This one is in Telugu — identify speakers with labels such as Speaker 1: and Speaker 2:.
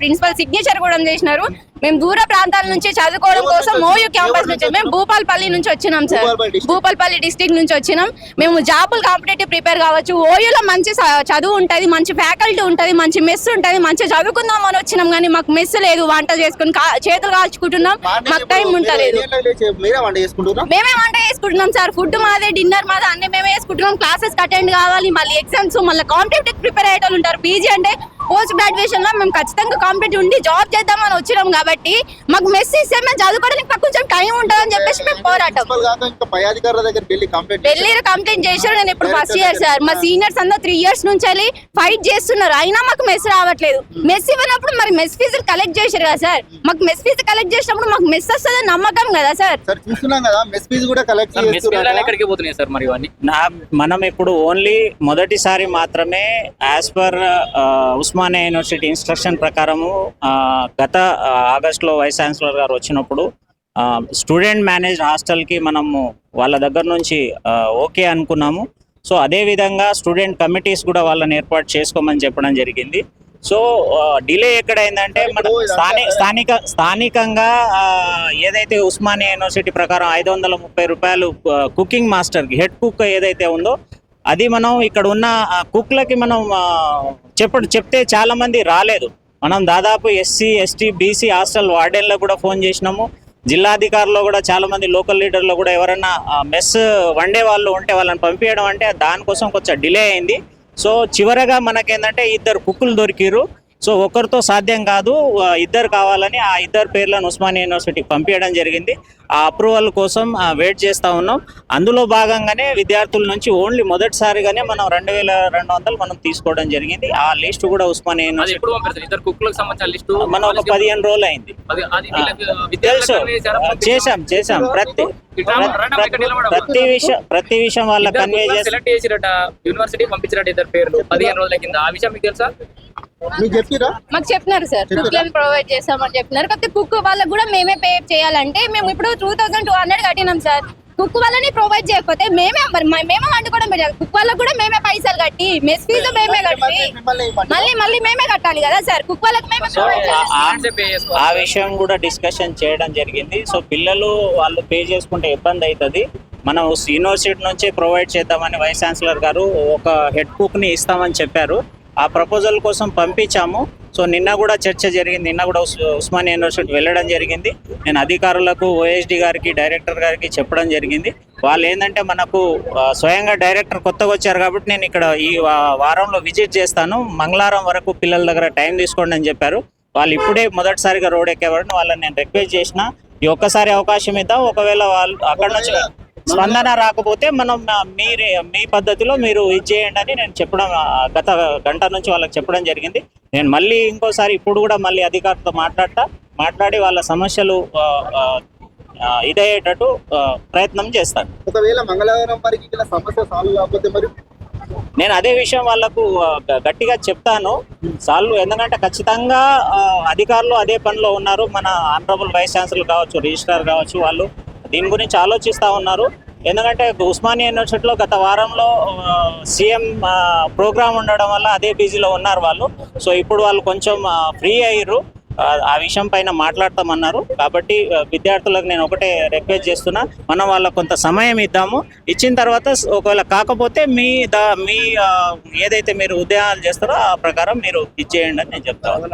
Speaker 1: ప్రిన్సిపల్ సిగ్నేచర్ కూడా చేసినారు. మేము దూర ప్రాంతాల నుంచి చదువుకోవడం కోసం మోయు క్యాంపస్ నుంచి మేము భూపాల్పల్లి నుంచి వచ్చినాం సార్.
Speaker 2: భూపాలపల్లి
Speaker 1: డిస్ట్రిక్ట్ నుంచి వచ్చినాం. మేము జాబులు కాంపిటేటివ్ ప్రిపేర్ కావచ్చు. ఓయూలో మంచి చదువు ఉంటది మంచి ఫ్యాకల్టీ ఉంటది మంచి మెస్ ఉంటది మంచి చదువుకుందాం అని వచ్చినాం కానీ మాకు మెస్ లేదు. వంట చేసుకుని చేతులు కాల్చుకుంటున్నాం. మాకు టైం
Speaker 2: చేసుకుంటున్నారా?
Speaker 1: మేమే వంట చేసుకుంటున్నాం సార్. ఫుడ్ మాదే డిన్నర్ మాదే అన్ని మేమే చేసుకుంటున్నాం. క్లాసెస్ అటెండ్ కావాలి మళ్ళీ ఎగ్జామ్స్ మళ్ళీ కాంపిటేటివ్ ప్రిపేర్ అయ్యే వాళ్ళు ఉంటారు. పీజీ అంటే పోస్ట్ గ్రాడ్యుయేషన్లో మేము ఖచ్చితంగా కాంపిటేటివ్ ఉండి జాబ్ చేద్దామని వచ్చినాం కాబట్టి మాకు మెస్ ఇస్తే మేము చదువుకోవడానికి మాకు కొంచెం టైం ఉంటుందని చెప్పేసి మేము పోరాటం.
Speaker 2: వెళ్ళి కంప్లైంట్
Speaker 1: ఢిల్లీ కంప్లైంట్ చేశారు. నేను ఇప్పుడు ఫస్ట్ ఇయర్ సార్. మా సీనియర్స్ అందరూ త్రీ ఇయర్స్ నుంచి వెళ్ళి ఫైట్ చేస్తున్నారు. అయినా మాకు మెస్ రావట్లేదు. మెస్ ఇవ్వనప్పుడు మరి మెస్ ఫీజులు కలెక్ట్ చేశారు కదా సార్. మాకు మెస్ ఫీజు కలెక్ట్ చేసినప్పుడు మాకు మెస్ వస్తుందని నమ్మకం కదా సార్.
Speaker 2: సార్ చూస్తున్నాం కదా మెస్ ఫీజు కూడా కలెక్ట్
Speaker 3: సార్ మెస్ పిల్లలు
Speaker 2: చేస్తున్నారు
Speaker 3: ఎక్కడికి పోతున్నాయి సార్ మరి
Speaker 4: మనం ఇప్పుడు ఓన్లీ మొదటిసారి మాత్రమే as per Osmania university instruction ప్రకారము గత ఆగస్టులో వైస్ ఛాన్సలర్ గారు వచ్చినప్పుడు స్టూడెంట్ మేనేజ్ హాస్టల్కి మనము వాళ్ళ దగ్గర నుంచి ఓకే అనుకున్నాము. సో అదే విధంగా స్టూడెంట్ కమిటీస్ కూడా వాళ్ళని ఏర్పాటు చేసుకోమని చెప్పడం జరిగింది. సో డిలే ఎక్కడైందంటే మన స్థానిక స్థానిక స్థానికంగా ఏదైతే ఉస్మానియా యూనివర్సిటీ ప్రకారం ఐదు వందల ముప్పై రూపాయలు కుకింగ్ మాస్టర్కి హెడ్ కుక్ ఏదైతే ఉందో అది మనం ఇక్కడ ఉన్న కుక్లకి మనం చెప్ప చెప్తే చాలా మంది రాలేదు. మనం దాదాపు ఎస్సీ ఎస్టీ బీసీ హాస్టల్ వార్డెన్లకు కూడా ఫోన్ చేసినాము. జిల్లాధికారులు కూడా చాలా మంది లోకల్ లీడర్లు కూడా ఎవరైనా మెస్ వండే వాళ్ళు ఉంటే వాళ్ళని పంపించడం అంటే దానికోసం కొంచెం డిలే అయింది. సో చివరగా మనకేంటంటే ఇద్దరు కుక్కులు దొరికిరు సో ఒకరితో సాధ్యం కాదు ఇద్దరు కావాలని ఆ ఇద్దరు పేర్లను ఉస్మానియా యూనివర్సిటీకి పంపించడం జరిగింది. ఆ అప్రూవల్ కోసం వెయిట్ చేస్తూ ఉన్నాం. అందులో భాగంగానే విద్యార్థుల నుంచి ఓన్లీ మొదటిసారిగానే మనం రెండు వేల రెండు వందలు మనం తీసుకోవడం జరిగింది. ఆ లిస్ట్ కూడా ఉస్మానియా యూనివర్సిటీ మనం ఒక పదిహేను రోజులు అయింది. తెలుసు? చేశాం చేశాం. ప్రతి. ప్రతి విషయం ప్రతి విషయం వాళ్ళ కన్వే చేసి
Speaker 3: యూనివర్సిటీ పంపించిరట ఇద్దరు పేర్లు. పదిహేను రోజుల కింద. ఆ విషయం మీకు తెలుసా?
Speaker 2: మీకు చెప్పిరా?
Speaker 1: మాకు చెప్పినారు సార్.
Speaker 2: చెప్పారా?
Speaker 1: కుక్ ప్రొవైడ్ చేస్తామని చెప్పినారు. కాకపోతే కుక్ వాళ్ళకి కూడా మేమే పే చేయాలంటే మేము ఇప్పుడు టూ థౌసండ్ టూ హండ్రెడ్ కట్టినాం సార్. కుక్ వాళ్ళని ప్రొవైడ్ చేయకపోతే మేమే మరి మ- మేమే వండుకోవడం పెట్టాలి కుక్ వాళ్ళకి కూడా మేమే పైసలు కట్టి మెస్ ఫీజు మేమే కట్టి. మళ్ళీ మళ్ళీ మేమే కట్టాలి కదా సార్. కుక్ వాళ్ళకి మేమే
Speaker 4: సో
Speaker 1: ప్రొవైడ్ చేయాలి
Speaker 4: ఆ- విషయం కూడా డిస్కషన్ చేయడం జరిగింది. సో పిల్లలు వాళ్ళు పే చేసుకుంటే ఇబ్బంది అవుతుంది మనం యూనివర్సిటీ నుంచే ప్రొవైడ్ చేద్దామని వైస్ ఛాన్సలర్ గారు ఒక హెడ్ కుక్ని ఇస్తామని చెప్పారు. ఆ ప్రపోజల్ కోసం పంపించాము. సో నిన్న కూడా చర్చ జరిగింది. నిన్న కూడా ఉస్- ఉస్మానియా యూనివర్సిటీ వెళ్ళడం జరిగింది. నేను అధికారులకు ఓఎస్డి గారికి డైరెక్టర్ గారికి చెప్పడం జరిగింది. వాళ్ళు ఏంటంటే మనకు స్వయంగా డైరెక్టర్ కొత్తగా వచ్చారు కాబట్టి నేను ఇక్కడ ఈ వారంలో విజిట్ చేస్తాను. మంగళవారం వరకు పిల్లల దగ్గర టైం తీసుకోండి అని చెప్పారు. వాళ్ళు ఇప్పుడే మొదటిసారిగా రోడ్ ఎక్కేవారు వాళ్ళని నేను రిక్వెస్ట్ చేసిన. ఈ ఒక్కసారి అవకాశం ఇద్దాం. ఒకవేళ వాళ్ళు అక్కడ నుంచి స్పందన రాకపోతే మనం మీరే మీ పద్ధతిలో మీరు ఇది చేయండి అని నేను చెప్పడం గత గంట నుంచి వాళ్ళకి చెప్పడం జరిగింది. నేను మళ్ళీ ఇంకోసారి ఇప్పుడు కూడా మళ్ళీ అధికారులతో మాట్లాడతా మాట్లాడి వాళ్ళ సమస్యలు ఇదయ్యేటట్టు ప్రయత్నం చేస్తాను.
Speaker 2: ఒకవేళ మంగళవారం వరకు ఇలా సమస్య సాల్వ్ కాకపోతే మరి?
Speaker 4: నేను అదే విషయం వాళ్ళకు గట్టిగా చెప్తాను. సాల్వ్ ఎందుకంటే ఖచ్చితంగా అధికారులు అదే పనిలో ఉన్నారు. మన ఆనరబుల్ వైస్ ఛాన్సలర్ కావచ్చు రిజిస్ట్రార్ కావచ్చు వాళ్ళు. దీని గురించి ఆలోచిస్తూ ఉన్నారు. ఎందుకంటే ఉస్మానియా యూనివర్సిటీలో గత వారంలో సీఎం ప్రోగ్రామ్ ఉండడం వల్ల అదే బిజీలో ఉన్నారు వాళ్ళు. సో ఇప్పుడు వాళ్ళు కొంచెం ఫ్రీ అయ్యారు ఆ విషయం పైన మాట్లాడతామన్నారు. కాబట్టి విద్యార్థులకు నేను ఒకటే రిక్వెస్ట్ చేస్తున్నా. మనం వాళ్ళకు కొంత సమయం ఇద్దాము. ఇచ్చిన తర్వాత ఒకవేళ కాకపోతే మీ దా మీ ఏదైతే మీరు ఉద్యోగాలు చేస్తారో ఆ ప్రకారం మీరు ఇచ్చేయండి అని నేను చెప్తాను